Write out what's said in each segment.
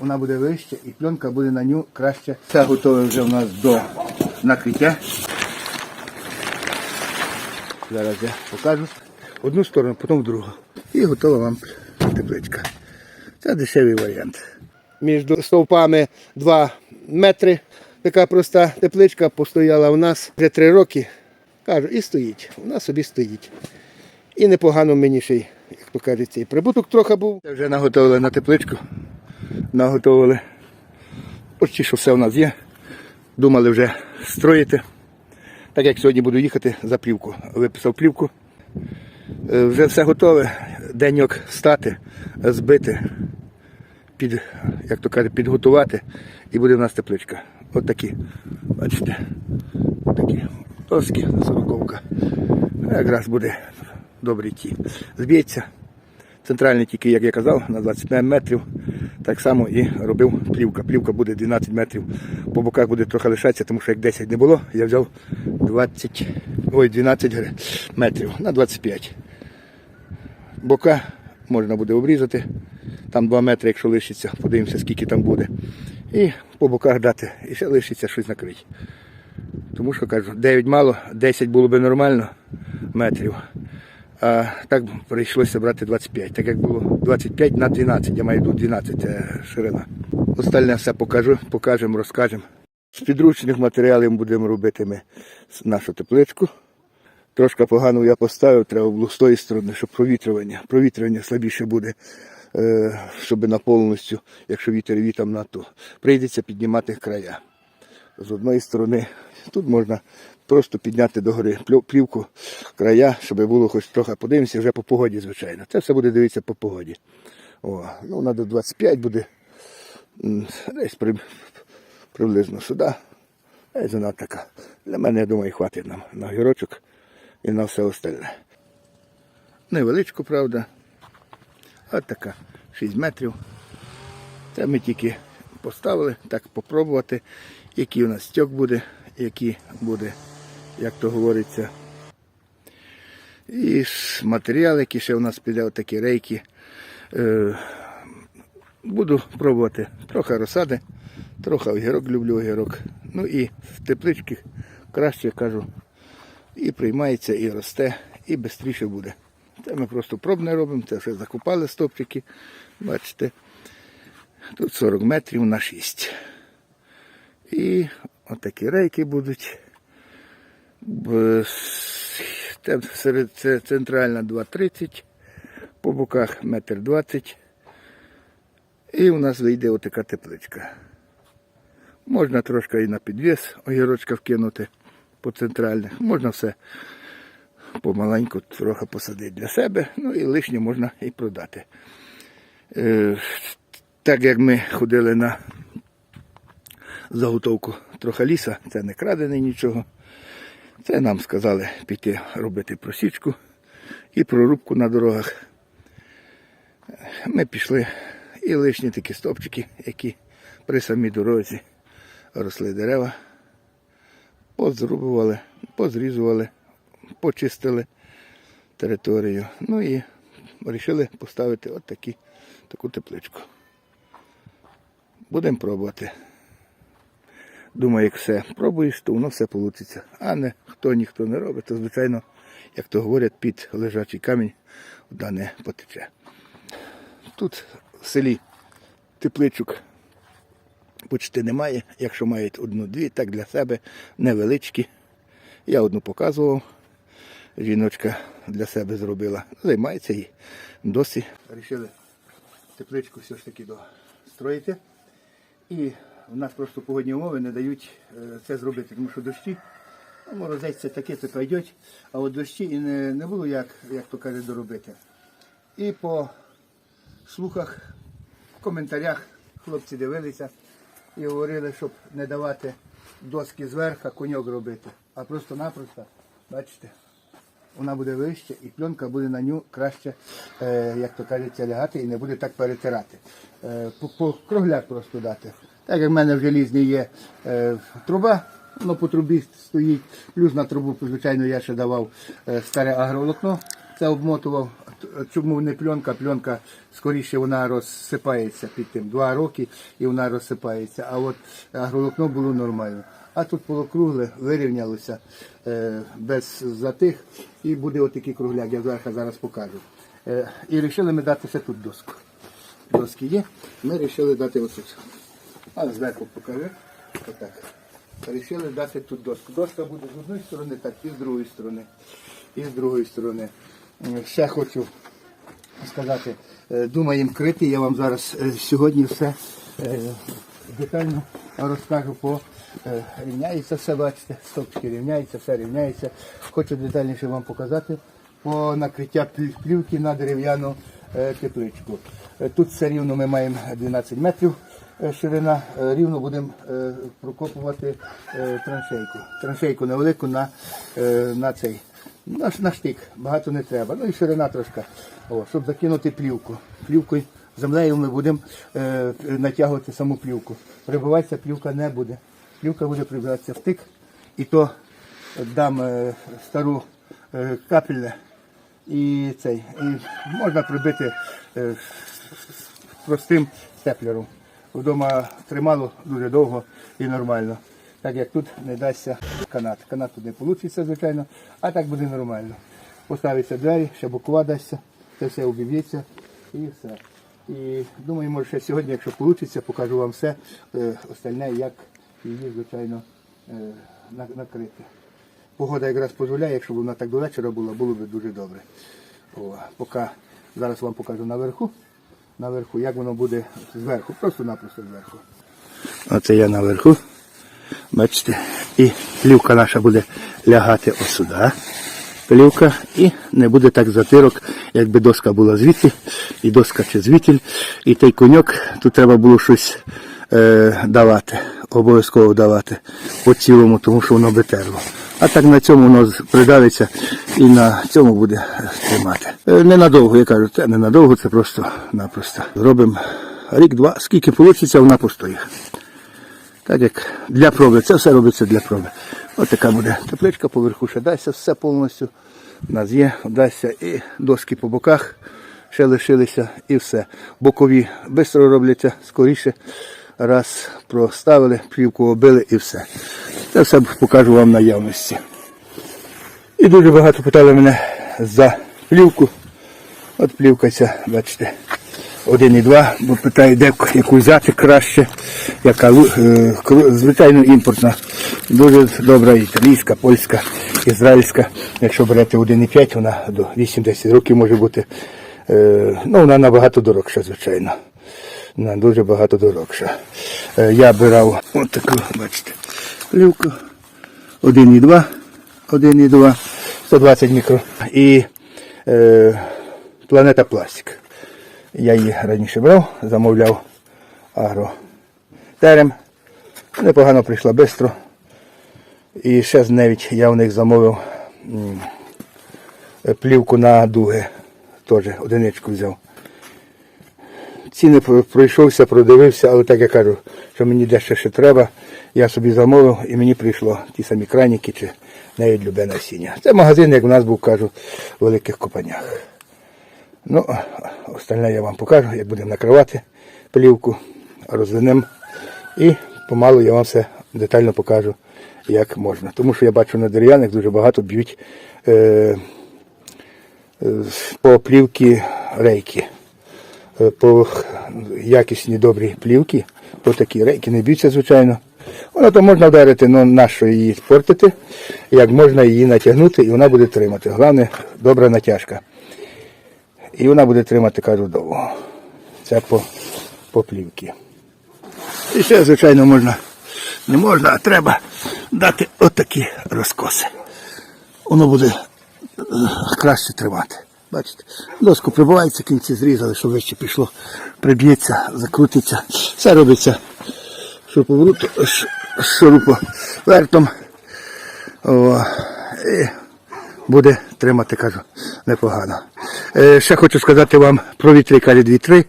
вона буде вище і пленка буде на ню краще. Це готове вже в нас до накриття. Зараз я покажу одну сторону, потім другу. І готова вам тепличка. Це дешевий варіант. Між стовпами 2 метри. Така проста тепличка постояла у нас вже 3 роки. Кажу, і стоїть. Вона собі стоїть. І непогано мені ще як то кажеться, і прибуток трохи був. Це вже наготовили на тепличку. Наготовили. Почти що все у нас є. Думали вже строїти. Так як сьогодні буду їхати за плівку. Виписав плівку. Е, Вже все готове. Деньок встати, збити, під, як то кажуть, підготувати. І буде в нас тепличка. От такі. Бачите. Такі доски, сороковка. Якраз буде добрий ті. Зб'ється. Центральний тільки, як я казав, на 25 метрів. Так само і робив плівка. Плівка буде 12 метрів. По боках буде трохи лишатися, тому що як 10 не було, я взяв 20, ой, 12 метрів на 25. Бока можна буде обрізати. Там 2 метри, якщо лишиться, подивимося, скільки там буде. І по боках дати, і ще лишиться щось накрити. Тому що кажу, 9 мало, 10 було б нормально метрів. А так прийшлося брати 25. Так як було 25 на 12, я маю тут 12 це ширина. Остальне все покажу, покажемо, розкажемо. З підручних матеріалів будемо робити ми нашу тепличку. Трошки погано я поставив, треба було з тої сторони, щоб провітрювання. Провітрювання слабіше буде, е, щоб на повністю, якщо вітер вітам на то, прийдеться піднімати края. З одної сторони, тут можна просто підняти догори плівку, края, щоб було хоч трохи подивимося вже по погоді, звичайно. Це все буде дивитися по погоді. О, ну, вона до 25 буде десь при, приблизно сюди. Десь вона така. Для мене, я думаю, хватить нам на гірочок і на все остальне. Невеличку, правда. От така 6 метрів. Це ми тільки поставили, так попробувати, який у нас стьок буде, який буде, як то говориться. І матеріал, який ще у нас піде, отакі рейки. Е, буду пробувати трохи розсади, трохи огірок люблю огірок. Ну і в тепличці краще кажу, і приймається, і росте, і швидше буде. Це ми просто пробне робимо, це вже закупали стопчики. Бачите, тут 40 метрів на 6. І отакі рейки будуть. Серед це центральна 2,30, по боках 1,20 м. І у нас вийде отака тепличка. Можна трошки і на підвес огірочка вкинути по центральних. Можна все помаленьку трохи посадити для себе, ну і лишнє можна і продати. Е, так як ми ходили на заготовку трохи ліса, це не крадене нічого. Це нам сказали піти робити просічку і прорубку на дорогах. Ми пішли і лишні такі стовпчики, які при самій дорозі росли дерева, позрубували, позрізували, почистили територію. Ну і вирішили поставити от такі, таку тепличку. Будемо пробувати. Думаю, як все пробуєш, то воно все вийде. А не хто ніхто не робить, то звичайно, як то говорять, під лежачий камінь вода не потече. Тут в селі тепличок почти немає. Якщо мають одну-дві, так для себе невеличкі. Я одну показував. Жіночка для себе зробила. Займається і досі. Рішили тепличку все ж таки достроїти. І в нас просто погодні умови не дають е, це зробити, тому що дощі, ну, морозець це таке, то пойдуть, а от дощі і не, не було як, як то каже, доробити. І по слухах, в коментарях хлопці дивилися і говорили, щоб не давати доски зверху, коньок робити, а просто-напросто, бачите, вона буде вище і пленка буде на ню краще, е, як то кажеться, лягати і не буде так перетирати. Е, по, по кругляк просто дати. Так як в мене в желізній є е, труба, воно по трубі стоїть, плюс на трубу, звичайно, я ще давав е, старе агроволокно, це обмотував, чому не пленка, пленка скоріше вона розсипається під тим. Два роки і вона розсипається. А от агроволокно було нормально. А тут полукругле, вирівнялося е, без затих і буде отакий кругляк, я зараз, зараз покажу. Е, і вирішили ми дати ще тут доску. Доски є, ми вирішили дати ось. А зверху покажу. Отак. Рішили дати тут доску. Доска буде з одної сторони, так і з другої сторони. І з другої сторони. Ще хочу сказати, е, думаємо крити. Я вам зараз е, сьогодні все е, детально розкажу по е, рівняється все, бачите, стопчики рівняються, все рівняється. Хочу детальніше вам показати по накриття плівки на дерев'яну е, тепличку. Е, Тут все рівно ми маємо 12 метрів е, ширина, Е, рівно будемо е, прокопувати е, траншейку. Траншейку невелику на, е, на цей. На, на штик, багато не треба. Ну і ширина трошки. О, щоб закинути плівку. Плівкою землею ми будемо е, натягувати саму плівку. Прибиватися плівка не буде. Плівка буде прибиватися в тик. І то дам е, стару е, капельне і цей. І можна прибити е, простим степлером. Вдома тримало дуже довго і нормально. Так як тут не дасться канат. Канат тут не вийде, звичайно, а так буде нормально. Поставиться двері, ще бокова дасться, це все обіб'ється і все. І думаю, може ще сьогодні, якщо вийде, покажу вам все е, остальне, як її, звичайно, е, накрити. Погода якраз дозволяє, якщо б вона так до вечора була, було б дуже добре. О, поки зараз вам покажу наверху, наверху, як воно буде зверху, просто-напросто зверху. Оце я наверху. Бачите, і плівка наша буде лягати ось сюди. Плівка і не буде так затирок, якби доска була звідти, і доска чи звідтіль. І той коньок, тут треба було щось е, давати, обов'язково давати по цілому, тому що воно би терло. А так на цьому воно придавиться і на цьому буде тримати. Е, Ненадовго, я кажу, це ненадовго, це просто-напросто. Зробимо рік-два, скільки вийде, вона постоїть. Так як для проби, це все робиться для проби. Ось така буде тепличка, поверху ще дасться все повністю. У нас є, дасться і доски по боках ще лишилися і все. Бокові швидко робляться, скоріше. Раз проставили, плівку обили і все. Це все покажу вам наявності. І дуже багато питали мене за плівку. От плівка ця, бачите, 1,2, бо питаю, де яку взяти краще, яка е, звичайно імпортна. Дуже добра італійська, польська, ізраїльська. Якщо берете 1,5, вона до 8-10 років може бути. Е, ну, вона набагато дорогша, звичайно. Вона дуже багато дорогша. Е, я брав таку, бачите, плівку. 1,2, 1,2, 120 мікро. І е, планета пластик. Я її раніше брав, замовляв агро терем. Непогано прийшла швидко. І ще з навіть я в них замовив плівку на дуги. Теж одиничку взяв. Ціни пройшовся, продивився, але так я кажу, що мені дещо ще треба. Я собі замовив і мені прийшло ті самі краніки чи навіть любе насіння. Це магазин, як у нас був, кажу, в великих копанях. Ну, остальне я вам покажу, як будемо накривати плівку, розвинемо. І помалу я вам все детально покажу, як можна. Тому що я бачу на дерев'яних дуже багато б'ють е, е, по плівки рейки. Е, По якісні добрі плівки, по такі рейки не б'ються, звичайно. Воно то можна вдарити, але нащо її портити, як можна її натягнути і вона буде тримати. Головне, добра натяжка. І вона буде тримати, кажу, довго. Це по, по плівки. І ще, звичайно, можна, не можна, а треба дати отакі розкоси. Воно буде е, краще тримати. Бачите, доску прибувається, кінці зрізали, щоб вище пішло, приб'ється, закрутиться. Все робиться шуруповертом, шуруповертом. О, і буде тримати, кажу, непогано. Е, ще хочу сказати вам про вітри калід вітри.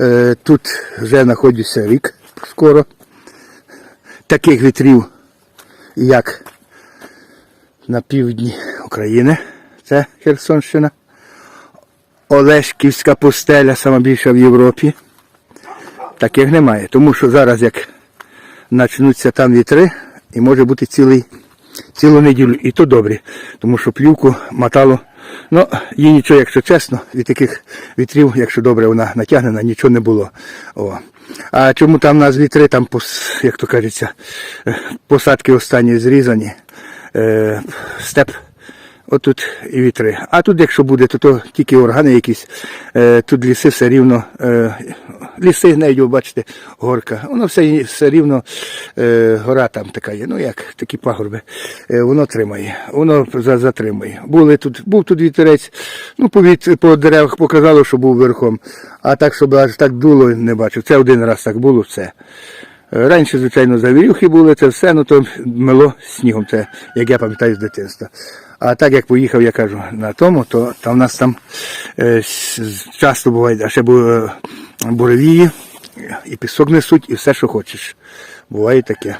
Е, тут вже знаходжуся рік скоро. Таких вітрів, як на півдні України, це Херсонщина. Олешківська пустеля, сама більша в Європі. Таких немає. Тому що зараз як почнуться там вітри, і може бути цілий, цілу неділю. І то добре, тому що плівку мотало. Ну, їй нічого, якщо чесно, від таких вітрів, якщо добре вона натягнена, нічого не було. О. А чому там у нас вітри, там, як то кажеться, е, посадки останні зрізані, е, степ Отут і вітри. А тут, якщо буде, то, то тільки органи якісь. Е, тут ліси все рівно. Е, ліси гнеють, бачите, горка. Воно все, все рівно е, гора там така є. Ну як, такі пагорби. Воно тримає, воно за, затримує. Були тут, був тут вітерець, ну по, віт, по деревах показало, що був верхом. А так, щоб аж так дуло, не бачив. Це один раз так було, все. Раніше, звичайно, завірюхи були, це все, ну то мело снігом, це як я пам'ятаю з дитинства. А так як поїхав, я кажу, на тому, то там у нас там е, часто буває, а ще бу- буревії, і пісок несуть, і все, що хочеш. Буває таке.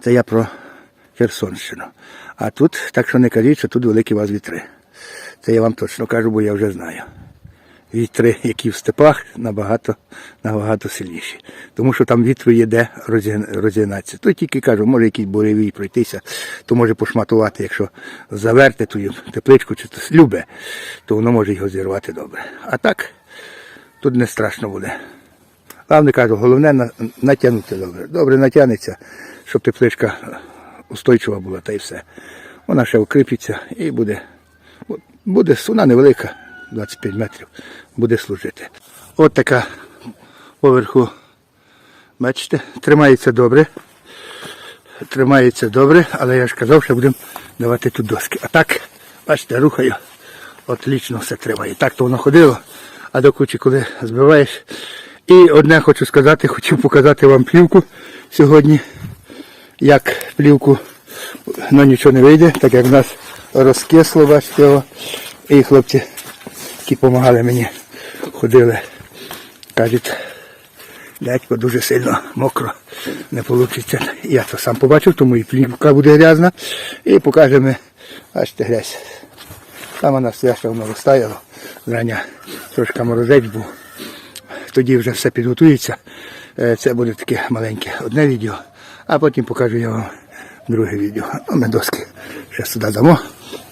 Це я про Херсонщину. А тут, так що не кажіть, що тут великі вас вітри. Це я вам точно кажу, бо я вже знаю вітри, які в степах, набагато, набагато сильніші. Тому що там вітру є де розігнатися. То тільки кажу, може якийсь буревій пройтися, то може пошматувати, якщо заверти ту тепличку чи то любе, то воно може його зірвати добре. А так, тут не страшно буде. Главне кажу, головне натягнути добре. Добре натягнеться, щоб тепличка устойчива була, та й все. Вона ще укріпиться і буде. Буде вона невелика, 25 метрів, буде служити. От така поверху, бачите, тримається добре. Тримається добре, але я ж казав, що будемо давати тут доски. А так, бачите, рухаю, отлічно все тримає. Так то воно ходило, а до кучі, коли збиваєш. І одне хочу сказати, хотів показати вам плівку сьогодні. Як плівку, ну нічого не вийде, так як в нас розкисло, бачите, його. І хлопці, які допомагали мені, ходили, кажуть, дядько дуже сильно мокро не вийде. Я це сам побачив, тому і плівка буде грязна. І покажемо, бачите, грязь. Там вона все, що воно розтаяло. Зрання трошки морозець був. Тоді вже все підготується. Е, Це буде таке маленьке одне відео, а потім покажу я вам друге відео. Ну, ми доски ще сюди дамо.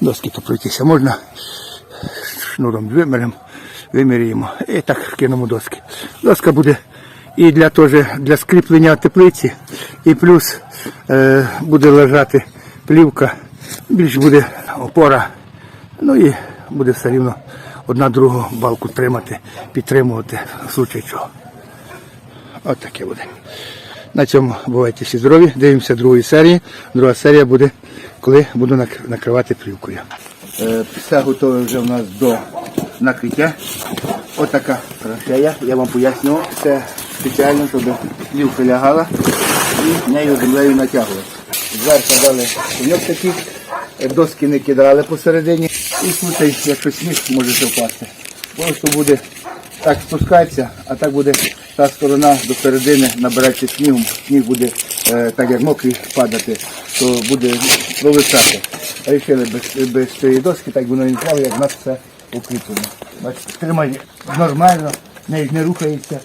Доски то пройтися можна. Шнуром виміримо, виміряємо і так кинемо доски. Доска буде і для, теж, для скріплення теплиці, і плюс е, буде лежати плівка, більш буде опора. Ну і буде все рівно одна другу балку тримати, підтримувати в случай чого. От таке буде. На цьому бувайте всі здорові. Дивимося другої серії. Друга серія буде, коли буду накривати плівкою. Все готове вже в нас до накриття. Отака траншея. Я вам поясню. Це спеціально, щоб плівка лягала і нею землею натягувати. Зверху дали пеньок такий, доски не кидали посередині. І случай, якщо сніг, може впасти. Просто буде так спускатися, а так буде та сторона до середини набиратися снігом. Сніг буде е, так як мокрий падати, то буде провисати. Рішили без, без цієї доски, так воно і впало, як нас все укріплено. Бачите, тримає нормально, не, не рухається.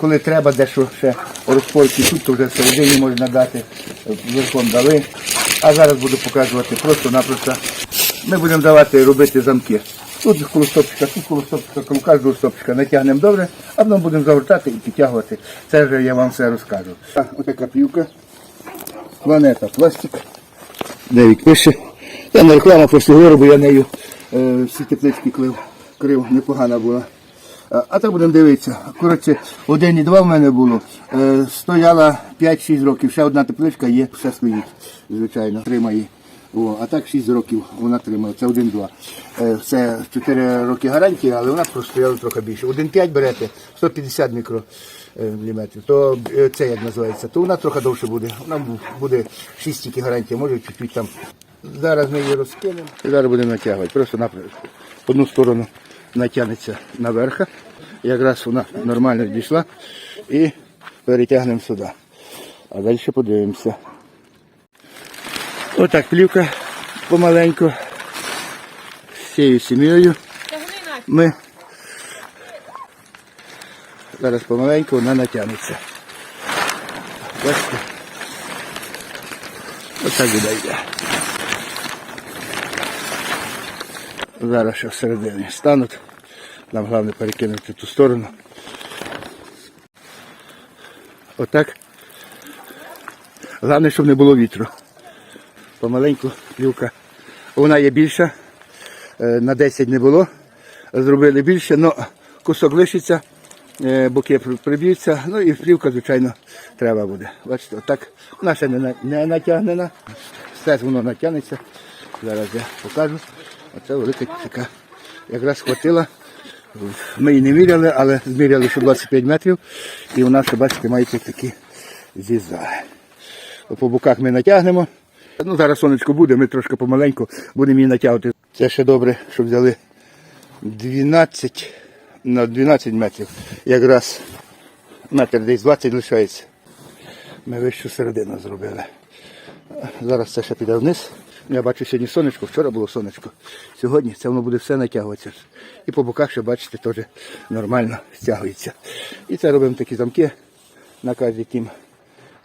Коли треба дещо ще розпорки тут, то вже всередині можна дати, верхом дали. А зараз буду показувати просто-напросто. Ми будемо давати робити замки. Тут коло стопчика, тут коло стопчика, коло кожного стопчика натягнемо добре, а потім будемо завертати і підтягувати. Це вже я вам все розкажу. Ось така плівка. Планета пластик. Дев'ять пише. Я не реклама просто говорю, бо я нею е, всі теплички клив. Крив непогана була. А, а так будемо дивитися. Коротше, один і два в мене було. Е, стояла 5-6 років. Ще одна тепличка є, все стоїть, звичайно, тримає. О, а так 6 років вона тримає. Це 1-2. Е, це 4 роки гарантії, але вона простояла трохи більше. 1,5 берете, 150 мікро. Е, то це як називається, то вона трохи довше буде. Вона буде 6 тільки гарантії, може чуть-чуть там. Зараз ми її розкинемо. І зараз будемо натягувати. Просто на одну сторону натягнеться наверх. Якраз вона нормально дійшла. І перетягнемо сюди. А далі подивимося. Отак плівка помаленьку. З цією сім'єю. ми зараз помаленьку вона натягнеться. Бачите? Отак буде йде. Зараз ще всередині стануть. Нам головне перекинути ту сторону. Отак. Головне, щоб не було вітру. Помаленьку плівка. Вона є більша. Е, На 10 не було. Зробили більше, але кусок лишиться, боки приб'ються. Ну і плівка, звичайно, треба буде. Бачите, отак. Вона не, не натягнена. Все воно натягнеться. Зараз я покажу. Оце велика така. Якраз хватила. Ми її не міряли, але зміряли, що 25 метрів. І вона, ще, бачите, має такі зізаги. По боках ми натягнемо. Ну, зараз сонечко буде, ми трошки помаленьку будемо її натягувати. Це ще добре, що взяли 12 на 12 метрів. Якраз метр десь 20 лишається. Ми вищу середину зробили. Зараз це ще піде вниз. Я бачу сьогодні сонечко, вчора було сонечко. Сьогодні це воно буде все натягуватися. І по боках ще, бачите, теж нормально стягується. І це робимо такі замки на кожній тім.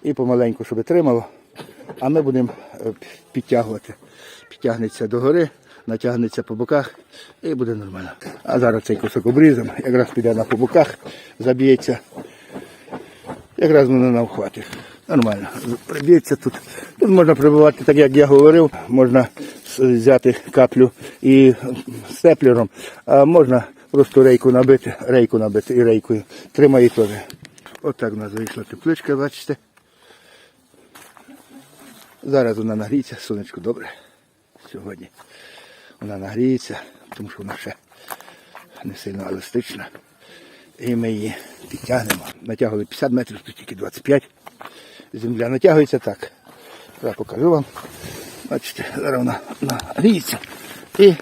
І помаленьку, щоб тримало. А ми будемо е, підтягувати. Підтягнеться догори, натягнеться по боках і буде нормально. А зараз цей кусок обрізом, якраз піде на по боках, заб'ється. Якраз воно на вхваті. Нормально. Приб'ється тут. Тут можна прибивати, так як я говорив, можна взяти каплю і степлером, а можна просто рейку набити, рейку набити і рейкою. Тримає теж. Отак у нас вийшла тепличка, бачите. Зараз вона нагріється, сонечко добре. Сьогодні вона нагріється, тому що вона ще не сильно еластична. І ми її підтягнемо. Натягували 50 метрів, тут тільки 25. Земля натягується так. Зараз покажу вам. Бачите, зараз вона нагріється. І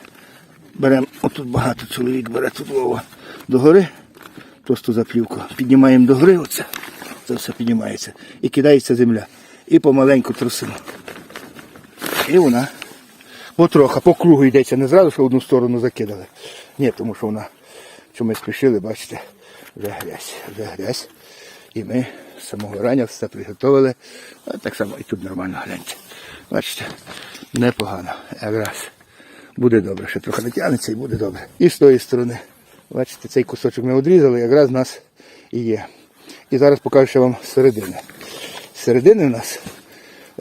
беремо, отут багато чоловік бере тут Вова догори, просто заплівку. Піднімаємо догори, оце, це все піднімається. І кидається земля. І помаленьку трусимо. І вона потроха, по кругу йдеться, не зразу, що одну сторону закидали. Ні, тому що вона, що ми спішили, бачите, вже грязь, вже грязь. І ми з самого рання все приготували. А так само і тут нормально гляньте. Бачите, непогано. Якраз буде добре, ще трохи натягнеться і буде добре. І з тої сторони, бачите, цей кусочок ми відрізали, якраз в нас і є. І зараз покажу ще вам середини. Середини в нас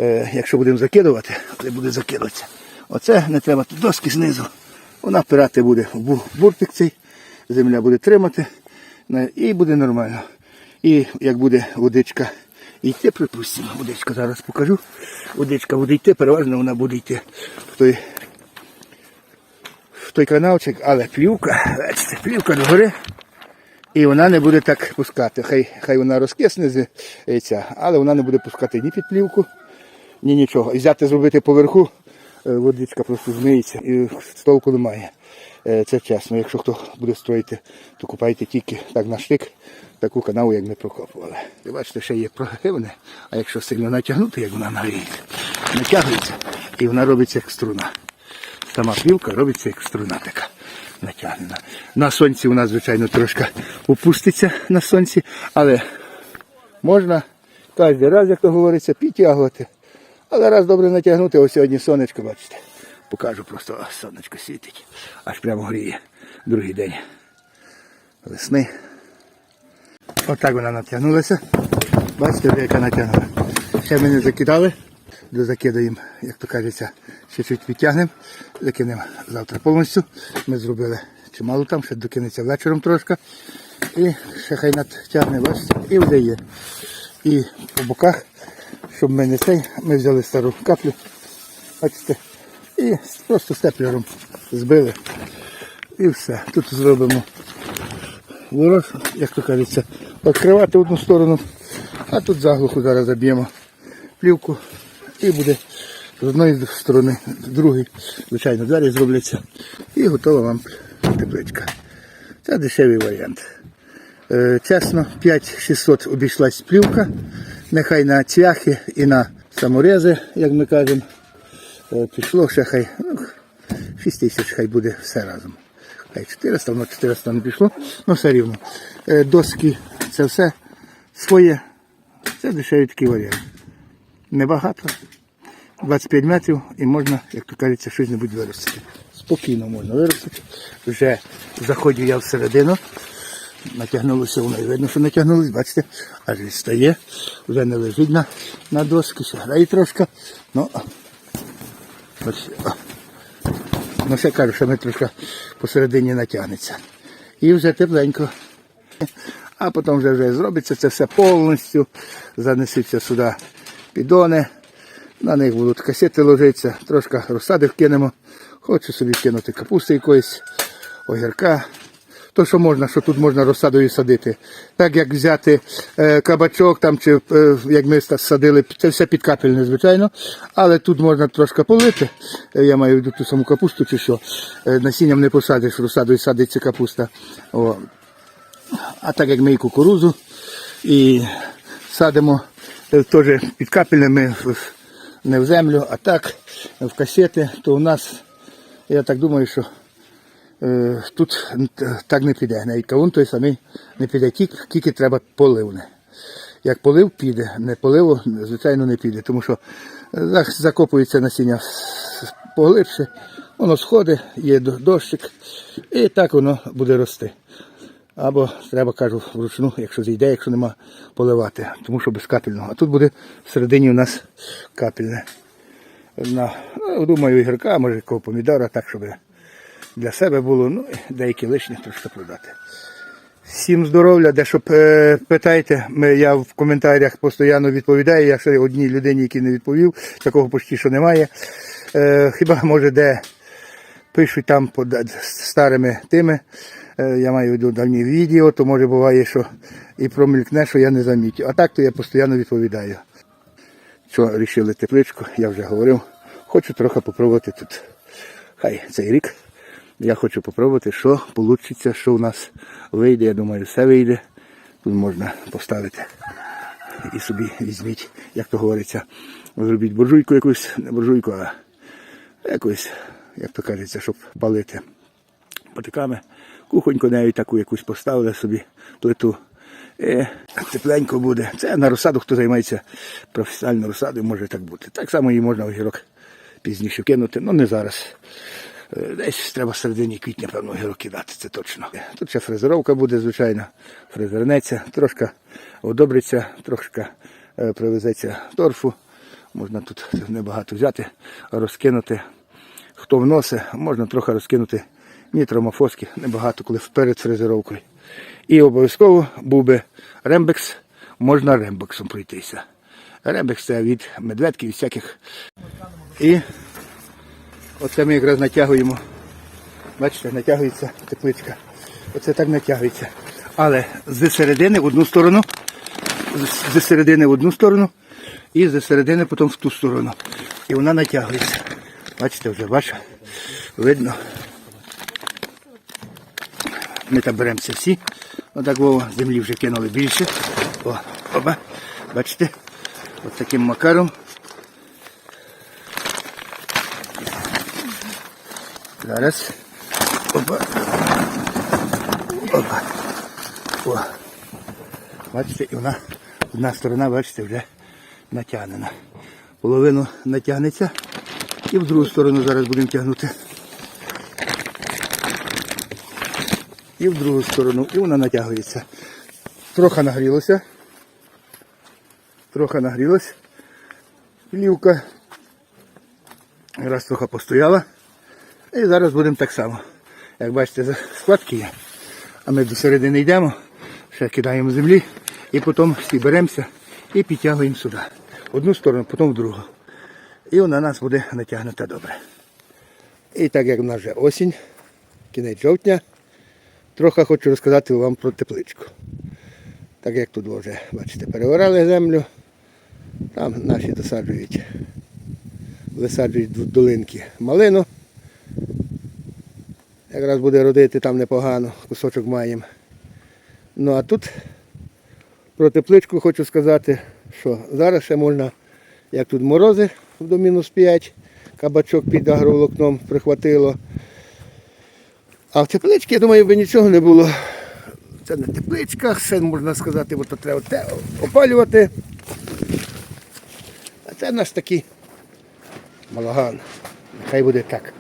Е, якщо будемо закидувати, але буде закидуватися. Оце не треба доски знизу. Вона впирати буде в буртик цей, земля буде тримати і буде нормально. І як буде водичка йти, припустимо, водичка зараз покажу. Водичка буде йти, переважно вона буде йти в той, в той каналчик, але плівка, бачите, плівка догори. І вона не буде так пускати. Хай, хай вона розкисне але вона не буде пускати ні під плівку, ні нічого. І взяти зробити поверху, водичка просто змиється і толку немає. Е, Це чесно. Якщо хто буде строїти, то купайте тільки так на штик, таку канаву, як ми прокопували. І бачите, ще є прогибне, а якщо сильно натягнути, як вона нагріється, натягується і вона робиться як струна. Сама плівка робиться як струна така натягнена. На сонці нас, звичайно, трошки опуститься на сонці, але можна кожен раз, як то говориться, підтягувати. Але раз добре натягнути, ось сьогодні сонечко, бачите. Покажу просто, сонечко світить. Аж прямо гріє. Другий день весни. Отак вона натягнулася. Бачите, вже яка натягнула. Ще ми не закидали. Дозакидаємо, як то кажеться, ще чуть відтягнемо. Закинемо завтра повністю. Ми зробили чимало там, ще докинеться вечором трошки. І ще хай натягне, бачите, і вже є. І по боках, щоб ми не цей, ми взяли стару каплю. Бачите, і просто степлером збили. І все. Тут зробимо ворог, як то кажеться, відкривати одну сторону, а тут заглуху зараз заб'ємо плівку і буде з одної сторони, з другої, звичайно, двері зробляться і готова вам тепличка. Це дешевий варіант. Е, чесно, 5600 обійшлась плівка, нехай на цвяхи і на саморези, як ми кажемо, е, пішло ще хай ну, 6 тисяч хай буде все разом. Хай 400, воно 400 не пішло, ну все рівно. Е, Доски, це все своє. Це дешевий такий варіант. Небагато. 25 метрів і можна, як то кажеться, щось небудь виростити. Спокійно можна виростити. Вже заходжу я всередину. Натягнулося воно і видно, що натягнулося, бачите, аж відстає, вже не лежить на, на доски, ще грає трошки. Ну, ну ще кажу, що ми трошки посередині натягнеться. І вже тепленько. А потім вже, вже зробиться це все повністю. Занесуться сюди підони. На них будуть касети ложитися, трошки розсади вкинемо. Хочу собі кинути капусти якоїсь, огірка. То, що можна, що тут можна розсадою садити. Так як взяти е, кабачок, там, чи е, як ми садили, це все підкапельне, звичайно. Але тут можна трошки полити. Е, Я маю в виду ту саму капусту чи що. Е, насінням не посадиш, розсадою садиться капуста. О, а так як ми і кукурузу і садимо е, теж під капелями в- не в землю, а так в касети, то у нас, я так думаю, що тут так не піде. Навіть кавун той самий не піде, тільки, треба поливне. Як полив піде, не поливу, звичайно, не піде, тому що е, закопується насіння поглибше, воно сходить, є до- дощик, і так воно буде рости. Або треба, кажу, вручну, якщо зійде, якщо нема поливати, тому що без капельного. А тут буде всередині у нас капельне. На, ну, думаю, ігорка, може якого помідора, так, щоб для себе було, ну, деякі лишні трошки продати. Всім здоров'я, де щоб е, питайте, я в коментарях постійно відповідаю, якщо одній людині, який не відповів, такого почти що немає. Е, хіба може де пишуть там під старими тими, е, я маю виду давні відео, то може буває, що і промількне, що я не замітив. А так то я постійно відповідаю. Що вирішили тепличку, я вже говорив. Хочу трохи попробувати тут. Хай цей рік. Я хочу попробувати, що вийде, що у нас вийде. Я думаю, все вийде. Тут можна поставити і собі візьміть, як то говориться, зробіть буржуйку якусь, не буржуйку, а якусь, як то кажеться, щоб палити потиками. Кухоньку навіть таку якусь поставили собі плиту. І тепленько буде. Це на розсаду, хто займається професіональною розсадою, може так бути. Так само її можна огірок пізніше кинути, ну не зараз. Е, Десь треба в середині квітня, певно, огірок кидати, це точно. Тут ще фрезеровка буде, звичайно, фрезернеться, трошки одобриться, трошки е, привезеться торфу. Можна тут небагато взяти, розкинути. Хто вносить, можна трохи розкинути нітромофоски, небагато, коли перед фрезеровкою. І обов'язково був би рембекс, можна рембексом пройтися. Рембекс це від медведки і всяких. І оце ми якраз натягуємо. Бачите, натягується тепличка. Оце так натягується. Але з середини в одну сторону, з- середини в одну сторону і з середини потім в ту сторону. І вона натягується. Бачите, вже бачу. Видно. Ми там беремося всі. Отак Вова, землі вже кинули більше. О, оба. Бачите? Ось таким макаром. Зараз. Опа. Опа. О. Бачите, і вона одна сторона, бачите, вже натягнена. Половину натягнеться і в другу сторону зараз будемо тягнути. І в другу сторону, і вона натягується. Трохи нагрілося. Трохи нагрілась. Плівка. Раз трохи постояла. І зараз будемо так само. Як бачите, складки є. А ми до середини йдемо, ще кидаємо землі і потім всі беремося і підтягуємо сюди. Одну сторону, потім в другу. І вона нас буде натягнута добре. І так як в нас вже осінь, кінець жовтня, трохи хочу розказати вам про тепличку. Так як тут вже, бачите, переорали землю, там наші досаджують, висаджують долинки малину. Якраз буде родити там непогано, кусочок маємо. Ну а тут про тепличку хочу сказати, що зараз ще можна, як тут морози до мінус 5, кабачок під агроволокном прихватило. А в тепличці, я думаю, би нічого не було. Це на тепличках, все можна сказати, бо то треба опалювати. А це наш такий малаган. Нехай буде так.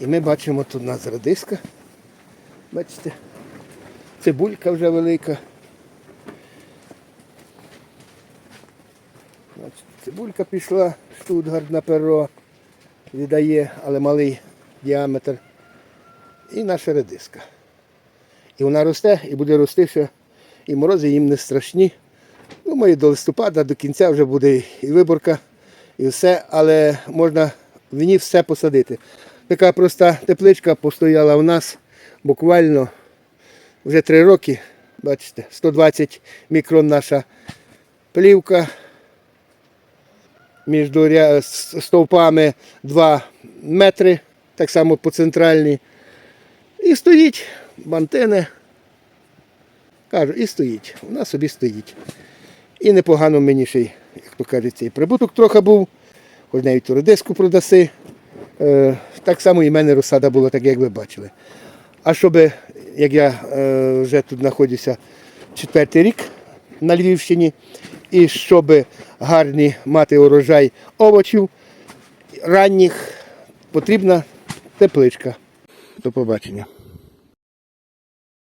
І ми бачимо тут у нас радиска. Бачите? Цибулька вже велика. Цибулька пішла, штутгарт на перо віддає, але малий діаметр. І наша редиска. І вона росте і буде рости ще. І морози їм не страшні. Думаю, до листопада, до кінця вже буде і виборка, і все, але можна в ній все посадити. Така проста тепличка постояла у нас буквально вже три роки. Бачите, 120 мікрон наша плівка. Між стовпами 2 метри, так само по центральній. І стоїть бантини. Кажу, і стоїть. Вона собі стоїть. І непогано мені ще, як то кажеться, і прибуток трохи був, хоч навіть редиску продаси. Е, так само і в мене розсада була, так як ви бачили. А щоб, як я е, вже тут знаходжуся четвертий рік на Львівщині, і щоб гарні мати урожай овочів ранніх, потрібна тепличка. До побачення.